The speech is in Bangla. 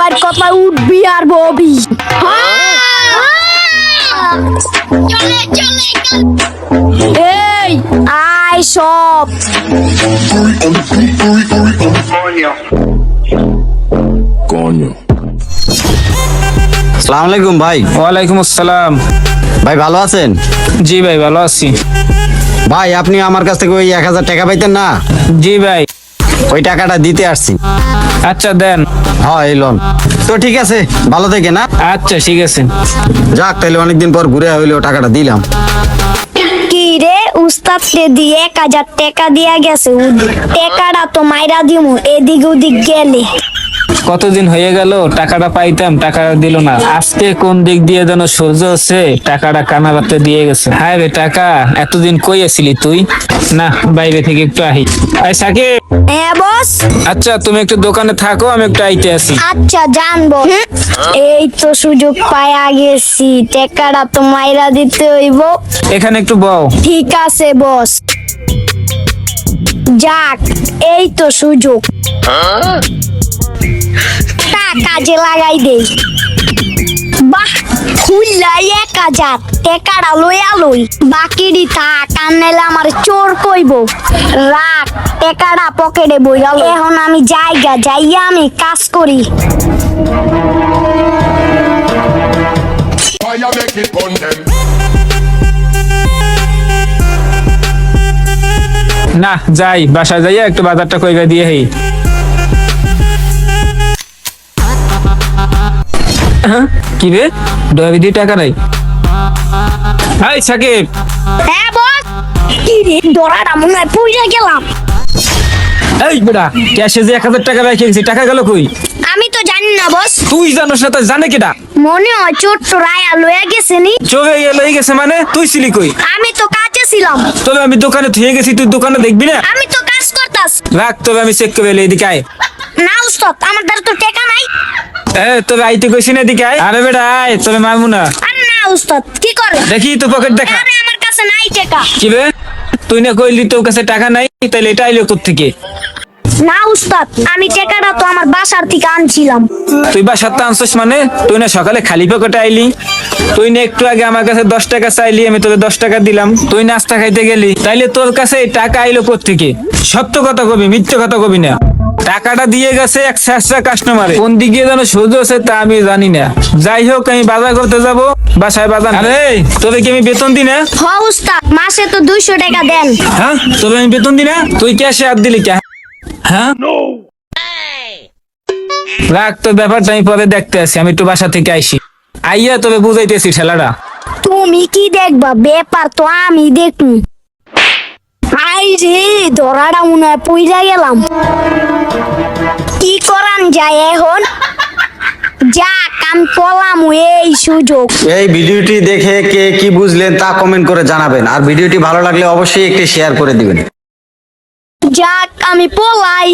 সবার কথা উঠবি আর ববি চলে চলে এই আয় সব। Coño. সালাম আলাইকুম ভাই। ওয়ালাইকুম আসসালাম। ভাই ভালো আছেন? জি ভাই ভালো আছি। ভাই আপনি আমার কাছ থেকে ওই এক হাজার টাকা পাইতেন না? জি ভাই। ওই টাকাটা দিতে আসছি। আচ্ছা দেন। হ্যাঁ এই লোন। তো ঠিক আছে ভালো থেকে না? আচ্ছা ঠিক আছে। যাক তাহলে অনেকদিন পর ঘুরে হইল টাকাটা দিলাম। কি রে উস্তাদ রে দিয়ে এক হাজার টাকা দিয়া গেছে টাকাটা তো মাইরা দিমু এদিক ওদিক গেলে। কতদিন হয়ে গেল টাকাটা পাইতাম টাকাটা দিল না। আজকে কোন দিক দিয়ে যেন সূর্য হচ্ছে টাকাটা কানা রাতে দিয়ে গেছে। হায় রে টাকা এতদিন কই আছিলি তুই? না বাইরে থেকে একটু আহি। আই সাকিব! হ্যাঁ বস। আচ্ছা তুমি একটু দোকানে থাকো আমি একটু আইতে আসি। আচ্ছা জানব এই তো সুযোগ পায়া গেছি টাকাটা তো মাইরা দিতে হইব। এখানে একটু বও। ঠিক আছে বস। যাক এই তো সুযোগ। তা কাজে লাগাই দেই। বাহ খুললাই এক হাজার টেকাটা লইয়া লই বাকিরি থাক আর নাইলে আমার চোর কইব। রাখ টেকাটা পকেটে বইয়া। এখন আমি যাইগা যাইয়া আমি কাজ করি। Fire make it them. না যাই বাসায় যাইয়া একটু বাজারটা কইরা দিয়ে হেই। কি রে? ডয়াবি দিয়ে টাকা নাই? হাই সাকিব! হ্যাঁ বস কি রে? দরাটা মনে হয় পুইরা গেলাম। এই বেটা ক্যাশে যে এক হাজার টাকা রেখে গেছি টাকা গেল কই? আমি তো জানি না বস। তুই জানোস না তো জানে কেটা মনে হয় ছোট্ট রায়া লইয়া গেছে নি। চোখে গেল হয়ে গেছে মানে তুই ছিলি কই? আমি তো কাজে ছিলাম। তবে আমি দোকানে থুয়ে গেছি তুই দোকানে দেখবি না? আমি তো কাজ করতাস। রাখ তবে আমি চেক করে এদিকে আয়। না উস্তাদ আমার দ্বারা তো টাকা নাই। এ তবে আইতে কইছি না আয়। আরে বেটা আয় তবে মারমু না। আরে না উস্তাদ কি করে? দেখি তো পকেট দেখা। আরে আমার কাছে নাই টাকা। কি বে? তুই না কইলি তোর কাছে টাকা নাই তাহলে এটা আইলো থেকে। না উস্তাদ আমি টাকাটা তো আমার বাসার থেকে আনছিলাম। তুই বা সাতটা আনছিস মানে? তুই না সকালে খালি পকেটে আইলি। তুই না একটু আগে আমার কাছে দশ টাকা চাইলি আমি তোকে দশ টাকা দিলাম। তুই নাস্তা খাইতে গেলি তাইলে তোর কাছে টাকা আইলো থেকে সত্য কথা কবি মিথ্যে কথা কবি না। টাকাটা দিয়ে গেছে এক শেষরা কাস্টমারে কোন দিকে যেন সোজা আছে তা আমি জানি না। যাই হোক আমি বাজার করতে যাব বাসায় বাজার আরে তোকে কি আমি বেতন দি না? হ উস্তাদ মাসে তো দুইশো টাকা দেন। হ্যাঁ? তোকে আমি বেতন দি না? তুই ক্যাশে হাত দিলি কে? হ্যাঁ? রাখ তো ব্যাপারটা আমি পরে দেখতে আসি আমি একটু বাসা থেকে আইসি। আইয়া তবে বুঝাইতেছি ঠেলাটা তুমি কি দেখবা? ব্যাপার তো আমি দেখুন। আই রে ধরাটা মনে হয় পইরা গেলাম। কি করান যায় এখন? যাক আমি পলাম এই সুযোগ। এই ভিডিওটি দেখে কে কি বুঝলেন তা কমেন্ট করে জানাবেন। আর ভিডিওটি ভালো লাগলে অবশ্যই একটি শেয়ার করে দিবেন। যাক আমি পলাই।